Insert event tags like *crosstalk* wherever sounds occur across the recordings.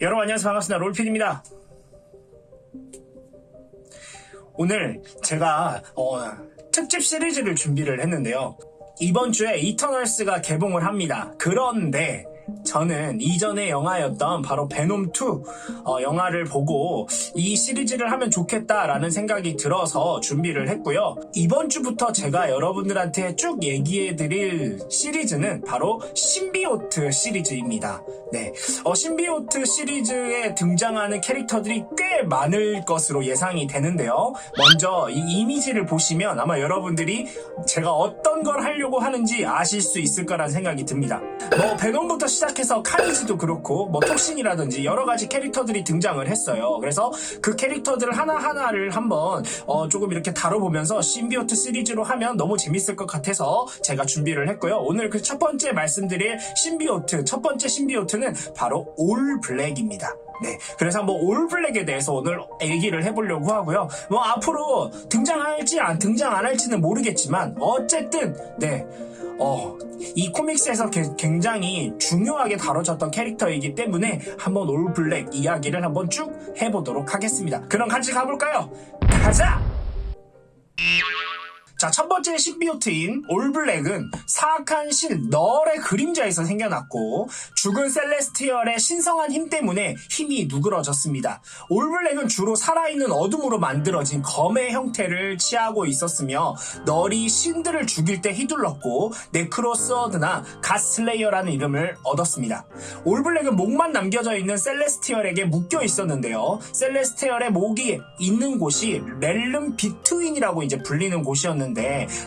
여러분 안녕하세요. 반갑습니다. 롤필입니다. 오늘 제가 어, 특집 시리즈를 준비를 했는데요. 이번 주에 이터널스가 개봉을 합니다. 그런데 저는 이전의 영화였던 바로 베놈2 어, 영화를 보고 이 시리즈를 하면 좋겠다라는 생각이 들어서 준비를 했고요. 이번 주부터 제가 여러분들한테 쭉 얘기해 드릴 시리즈는 바로 신비오트 시리즈입니다. 네. 어, 신비오트 시리즈에 등장하는 캐릭터들이 꽤 많을 것으로 예상이 되는데요. 먼저 이 이미지를 보시면 아마 여러분들이 제가 어떤 걸 하려고 하는지 아실 수 있을 거라는 생각이 듭니다. 뭐 베놈부터 시작 해서 카니지도 그렇고 뭐 톡신이라든지 여러 가지 캐릭터들이 등장을 했어요. 그래서 그 캐릭터들 하나하나를 한번 어, 조금 이렇게 다뤄보면서 신비오트 시리즈로 하면 너무 재밌을 것 같아서 제가 준비를 했고요. 오늘 그 첫 번째 말씀드릴 신비오트, 첫 번째 신비오트는 바로 올 블랙입니다. 네. 그래서 한번 올 블랙에 대해서 오늘 얘기를 해보려고 하고요. 뭐 앞으로 등장할지 안 등장 안 할지는 모르겠지만 어쨌든 네. 어, 이 코믹스에서 게- 굉장히 중요하게 다뤄졌던 캐릭터이기 때문에 한번 올 블랙 이야기를 한번 쭉 해보도록 하겠습니다. 그럼 같이 가볼까요? 가자! 자, 첫 번째 신비오트인 올블랙은 사악한 신 널의 그림자에서 생겨났고 죽은 셀레스티얼의 신성한 힘 때문에 힘이 누그러졌습니다. 올블랙은 주로 살아있는 어둠으로 만들어진 검의 형태를 취하고 있었으며 널이 신들을 죽일 때 휘둘렀고 네크로스어드나 가슬레이어라는 이름을 얻었습니다. 올블랙은 목만 남겨져 있는 셀레스티얼에게 묶여 있었는데요. 셀레스티얼의 목이 있는 곳이 렐름 비트윈이라고 이제 불리는 곳이었는데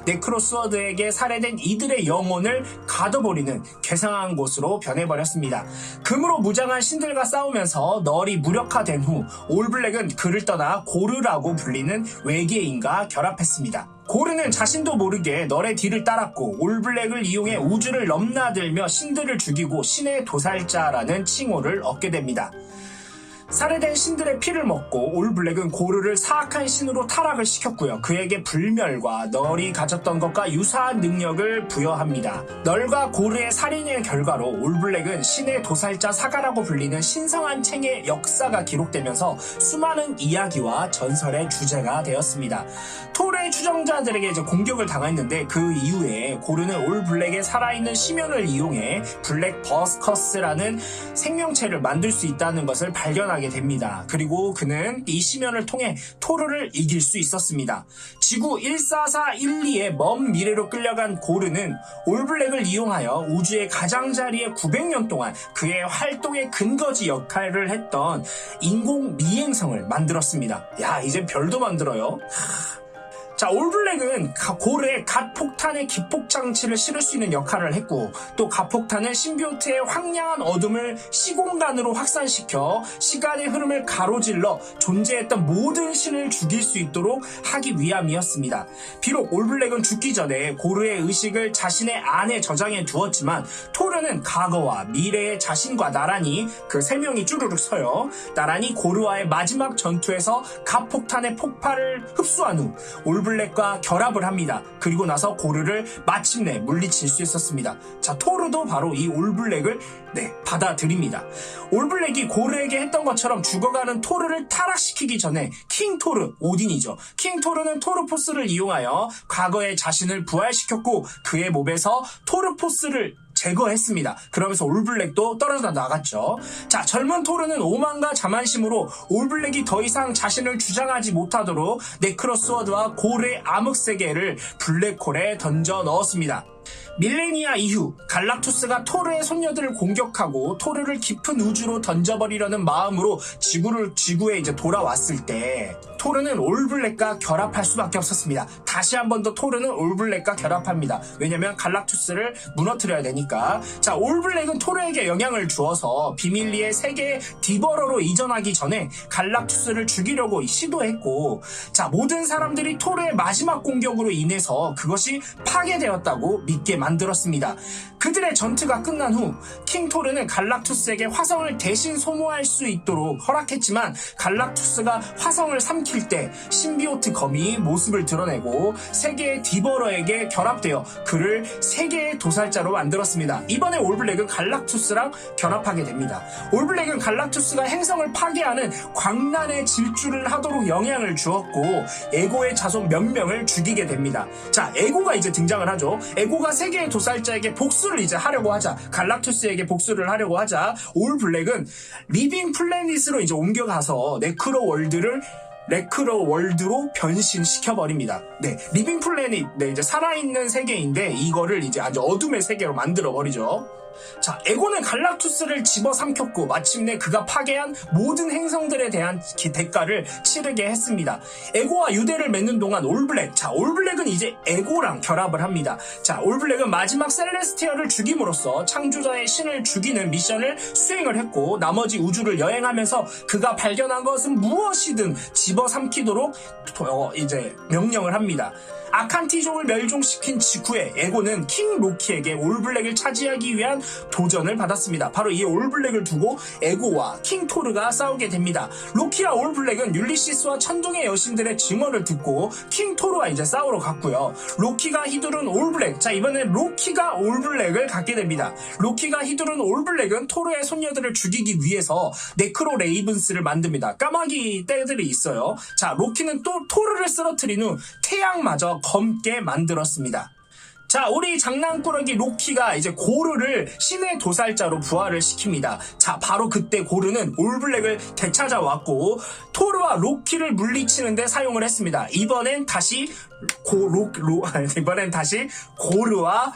네크로스워드에게 살해된 이들의 영혼을 가둬버리는 괴상한 곳으로 변해버렸습니다. 금으로 무장한 신들과 싸우면서 널이 무력화된 후 올블랙은 그를 떠나 고르라고 불리는 외계인과 결합했습니다. 고르는 자신도 모르게 널의 뒤를 따랐고 올블랙을 이용해 우주를 넘나들며 신들을 죽이고 신의 도살자라는 칭호를 얻게 됩니다. 살해된 신들의 피를 먹고 올블랙은 고르를 사악한 신으로 타락을 시켰고요. 그에게 불멸과 널이 가졌던 것과 유사한 능력을 부여합니다. 널과 고르의 살인의 결과로 올블랙은 신의 도살자 사가라고 불리는 신성한 챙의 역사가 기록되면서 수많은 이야기와 전설의 주제가 되었습니다. 톨의 추종자들에게 이제 공격을 당했는데 그 이후에 고르는 올블랙의 살아있는 심연을 이용해 블랙 버스커스라는 생명체를 만들 수 있다는 것을 발견하게 됩니다. 그리고 그는 이 심연을 통해 토르를 이길 수 있었습니다. 지구 14412의 먼 미래로 끌려간 고르는 올블랙을 이용하여 우주의 가장자리에 900년 동안 그의 활동의 근거지 역할을 했던 인공 미행성을 만들었습니다. 야, 이제 별도 만들어요. 자, 올블랙은 가- 고르에 갓 폭탄의 기폭 장치를 실을 수 있는 역할을 했고, 또 갓폭탄은 신비오트의 황량한 어둠을 시공간으로 확산시켜 시간의 흐름을 가로질러 존재했던 모든 신을 죽일 수 있도록 하기 위함이었습니다. 비록 올블랙은 죽기 전에 고르의 의식을 자신의 안에 저장해 두었지만, 토르는 과거와 미래의 자신과 나란히 그 세 명이 쭈르륵 서요. 나란히 고르와의 마지막 전투에서 갓폭탄의 폭발을 흡수한 후 올블랙 과 결합을 합니다. 그리고 나서 고르를 마침내 물리칠 수 있었습니다. 자, 토르도 바로 이 올블랙을 네, 받아들입니다. 올블랙이 고르에게 했던 것처럼 죽어가는 토르를 타락시키기 전에 킹 토르, 오딘이죠. 킹 토르는 토르포스를 이용하여 과거의 자신을 부활시켰고 그의 몸에서 토르포스를 제거했습니다. 그러면서 올블랙도 떨어져 나갔죠. 자, 젊은 토르는 오만과 자만심으로 올블랙이 더 이상 자신을 주장하지 못하도록 네크로스워드와 고르의 암흑 세계를 블랙홀에 던져 넣었습니다. 밀레니아 이후 갈락투스가 토르의 손녀들을 공격하고 토르를 깊은 우주로 던져버리려는 마음으로 지구를 지구에 이제 돌아왔을 때 토르는 올블랙과 결합할 수밖에 없었습니다. 다시 한 번 더 토르는 올블랙과 결합합니다. 왜냐면 갈락투스를 무너뜨려야 되니까. 자, 올블랙은 토르에게 영향을 주어서 비밀리의 세계 디버러로 이전하기 전에 갈락투스를 죽이려고 시도했고, 자, 모든 사람들이 토르의 마지막 공격으로 인해서 그것이 파괴되었다고 믿게 만들었습니다. 그들의 전투가 끝난 후 킹토르는 갈락투스에게 화성을 대신 소모할 수 있도록 허락했지만 갈락투스가 화성을 삼킬 때 신비오트 검이 모습을 드러내고 세계의 디버러에게 결합되어 그를 세계의 도살자로 만들었습니다. 이번에 올블랙은 갈락투스랑 결합하게 됩니다. 올블랙은 갈락투스가 행성을 파괴하는 광란의 질주를 하도록 영향을 주었고 에고의 자손 몇 명을 죽이게 됩니다. 자, 에고가 이제 등장을 하죠. 에고 가 세계의 도살자에게 복수를 이제 하려고 하자. 갈락투스에게 복수를 하려고 하자. 올 블랙은 리빙 플래닛으로 이제 옮겨가서 네크로 월드를 레크로 월드로 변신시켜버립니다. 네, 리빙 플래닛, 네, 이제 살아있는 세계인데, 이거를 이제 아주 어둠의 세계로 만들어버리죠. 자, 에고는 갈락투스를 집어삼켰고, 마침내 그가 파괴한 모든 행성들에 대한 기- 대가를 치르게 했습니다. 에고와 유대를 맺는 동안 올블랙, 자, 올블랙은 이제 에고랑 결합을 합니다. 자, 올블랙은 마지막 셀레스티아를 죽임으로써 창조자의 신을 죽이는 미션을 수행을 했고, 나머지 우주를 여행하면서 그가 발견한 것은 무엇이든 집어삼키도록 어, 이제 명령을 합니다. 아칸티족을 멸종시킨 직후에 에고는 킹 로키에게 올블랙을 차지하기 위한 도전을 받았습니다. 바로 이 올블랙을 두고 에고와 킹 토르가 싸우게 됩니다. 로키와 올블랙은 율리시스와 천둥의 여신들의 증언을 듣고 킹 토르와 이제 싸우러 갔고요. 로키가 휘두른 올블랙. 자, 이번엔 로키가 올블랙을 갖게 됩니다. 로키가 휘두른 올블랙은 토르의 손녀들을 죽이기 위해서 네크로 레이븐스를 만듭니다. 까마귀 떼들이 있어요. 자, 로키는 또 토르를 쓰러뜨린 후 태양마저 검게 만들었습니다. 자, 우리 장난꾸러기 로키가 이제 고르를 신의 도살자로 부활을 시킵니다. 자, 바로 그때 고르는 올블랙을 되찾아왔고, 토르와 로키를 물리치는데 사용을 했습니다. 이번엔 다시 고, 로, 로, *laughs* 이번엔 다시 고르와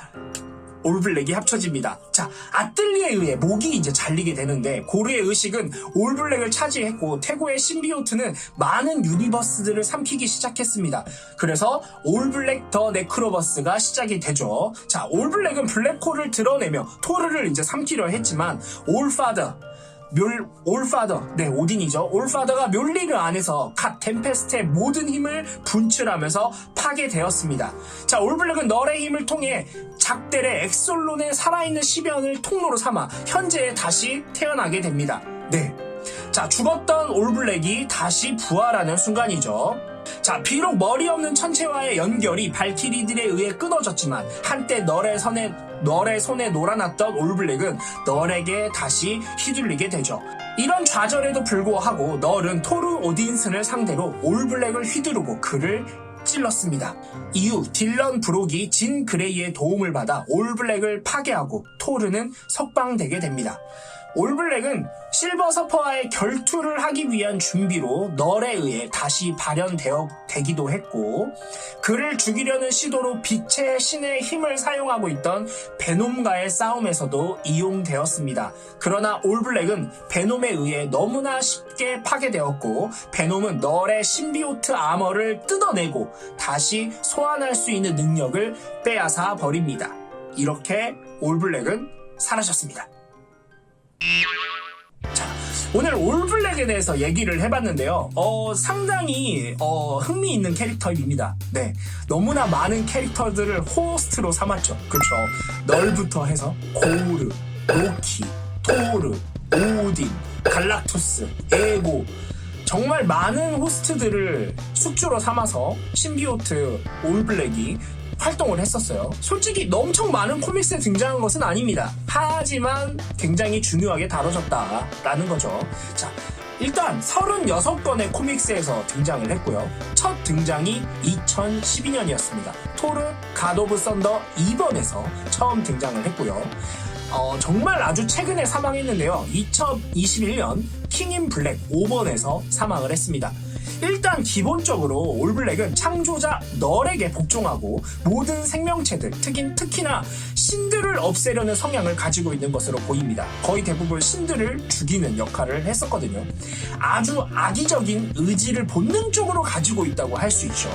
올블랙이 합쳐집니다. 자, 아틀리에 의해 목이 이제 잘리게 되는데 고르의 의식은 올블랙을 차지했고 태고의 신비오트는 많은 유니버스들을 삼키기 시작했습니다. 그래서 올블랙 더 네크로버스가 시작이 되죠. 자, 올블랙은 블랙홀을 드러내며 토르를 이제 삼키려 했지만 올파더 멸, 올파더, 네, 오딘이죠. 올파더가 멸리르 안에서 갓 템페스트의 모든 힘을 분출하면서 파괴되었습니다. 자, 올블랙은 널의 힘을 통해 작델의 엑솔론의 살아있는 시변을 통로로 삼아 현재에 다시 태어나게 됩니다. 네. 자, 죽었던 올블랙이 다시 부활하는 순간이죠. 자, 비록 머리 없는 천체와의 연결이 발키리들에 의해 끊어졌지만 한때 널의 손에 널의 손에 놀아났던 올블랙은 널에게 다시 휘둘리게 되죠. 이런 좌절에도 불구하고 널은 토르 오딘슨을 상대로 올블랙을 휘두르고 그를 찔렀습니다. 이후 딜런 브록이 진 그레이의 도움을 받아 올블랙을 파괴하고 토르는 석방되게 됩니다. 올블랙은 실버 서퍼와의 결투를 하기 위한 준비로 널에 의해 다시 발현되어 되기도 했고 그를 죽이려는 시도로 빛의 신의 힘을 사용하고 있던 베놈과의 싸움에서도 이용되었습니다. 그러나 올블랙은 베놈에 의해 너무나 쉽게 파괴되었고 베놈은 널의 신비오트 아머를 뜯어내고 다시 소환할 수 있는 능력을 빼앗아 버립니다. 이렇게 올블랙은 사라졌습니다. 자, 오늘 올블랙에 대해서 얘기를 해봤는데요. 어, 상당히, 어, 흥미있는 캐릭터입니다. 네. 너무나 많은 캐릭터들을 호스트로 삼았죠. 그쵸. 널부터 해서, 고르, 로키, 토르, 오딘, 갈락투스, 에고, 정말 많은 호스트들을 숙주로 삼아서 신비오트 올블랙이 활동을 했었어요. 솔직히 엄청 많은 코믹스에 등장한 것은 아닙니다. 하지만 굉장히 중요하게 다뤄졌다라는 거죠. 자, 일단 36건의 코믹스에서 등장을 했고요. 첫 등장이 2012년이었습니다. 토르 갓 오브 썬더 2번에서 처음 등장을 했고요. 어, 정말 아주 최근에 사망했는데요. 2021년 킹인 블랙 5번에서 사망을 했습니다. 일단 기본적으로 올블랙은 창조자 널에게 복종하고 모든 생명체들, 특히, 특히나 신들을 없애려는 성향을 가지고 있는 것으로 보입니다. 거의 대부분 신들을 죽이는 역할을 했었거든요. 아주 악의적인 의지를 본능적으로 가지고 있다고 할 수 있죠.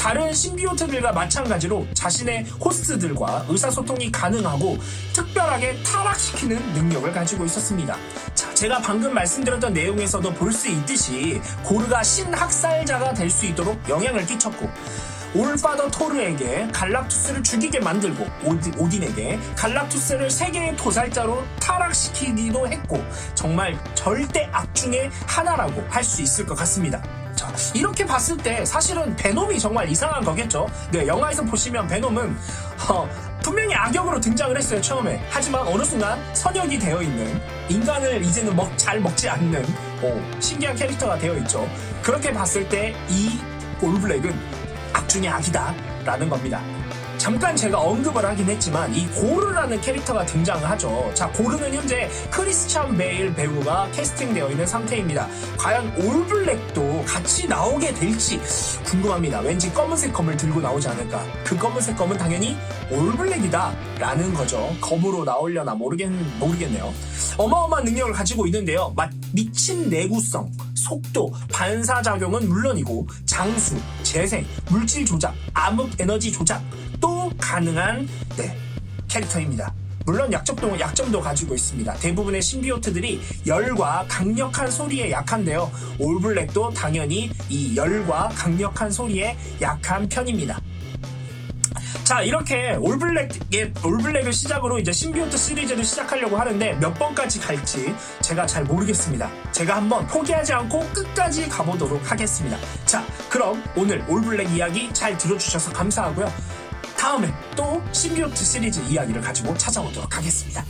다른 신비오트들과 마찬가지로 자신의 호스트들과 의사소통이 가능하고 특별하게 타락시키는 능력을 가지고 있었습니다. 자, 제가 방금 말씀드렸던 내용에서도 볼 수 있듯이 고르가 신학살자가 될 수 있도록 영향을 끼쳤고 올파더 토르에게 갈락투스를 죽이게 만들고 오디, 오딘에게 갈락투스를 세계의 도살자로 타락시키기도 했고 정말 절대 악 중에 하나라고 할 수 있을 것 같습니다. 자, 이렇게 봤을 때 사실은 베놈이 정말 이상한 거겠죠. 네, 영화에서 보시면 베놈은 어, 분명히 악역으로 등장을 했어요 처음에. 하지만 어느 순간 선역이 되어 있는 인간을 이제는 먹, 잘 먹지 않는 어, 신기한 캐릭터가 되어 있죠. 그렇게 봤을 때 이 올블랙은 악 중의 악이다라는 겁니다. 잠깐 제가 언급을 하긴 했지만 이 고르라는 캐릭터가 등장을 하죠. 자, 고르는 현재 크리스찬 베일 배우가 캐스팅되어 있는 상태입니다. 과연 올블랙도 같이 나오게 될지 궁금합니다. 왠지 검은색 검을 들고 나오지 않을까. 그 검은색 검은 당연히 올블랙이다 라는 거죠. 검으로 나오려나 모르겠, 모르겠네요. 어마어마한 능력을 가지고 있는데요. 마- 미친 내구성, 속도, 반사작용은 물론이고 장수, 재생, 물질 조작, 암흑 에너지 조작 또 가능한 네, 캐릭터입니다. 물론 약점도, 약점도 가지고 있습니다. 대부분의 신비오트들이 열과 강력한 소리에 약한데요. 올블랙도 당연히 이 열과 강력한 소리에 약한 편입니다. 자 이렇게 올블랙의 올블랙을 시작으로 이제 신비오트 시리즈를 시작하려고 하는데 몇 번까지 갈지 제가 잘 모르겠습니다. 제가 한번 포기하지 않고 끝까지 가보도록 하겠습니다. 자 그럼 오늘 올블랙 이야기 잘 들어주셔서 감사하고요. 다음에 또 시비오트 시리즈 이야기를 가지고 찾아오도록 하겠습니다.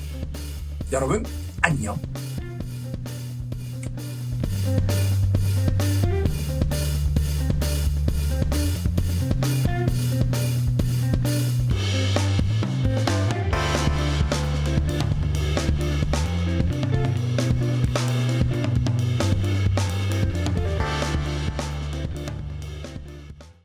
여러분 안녕.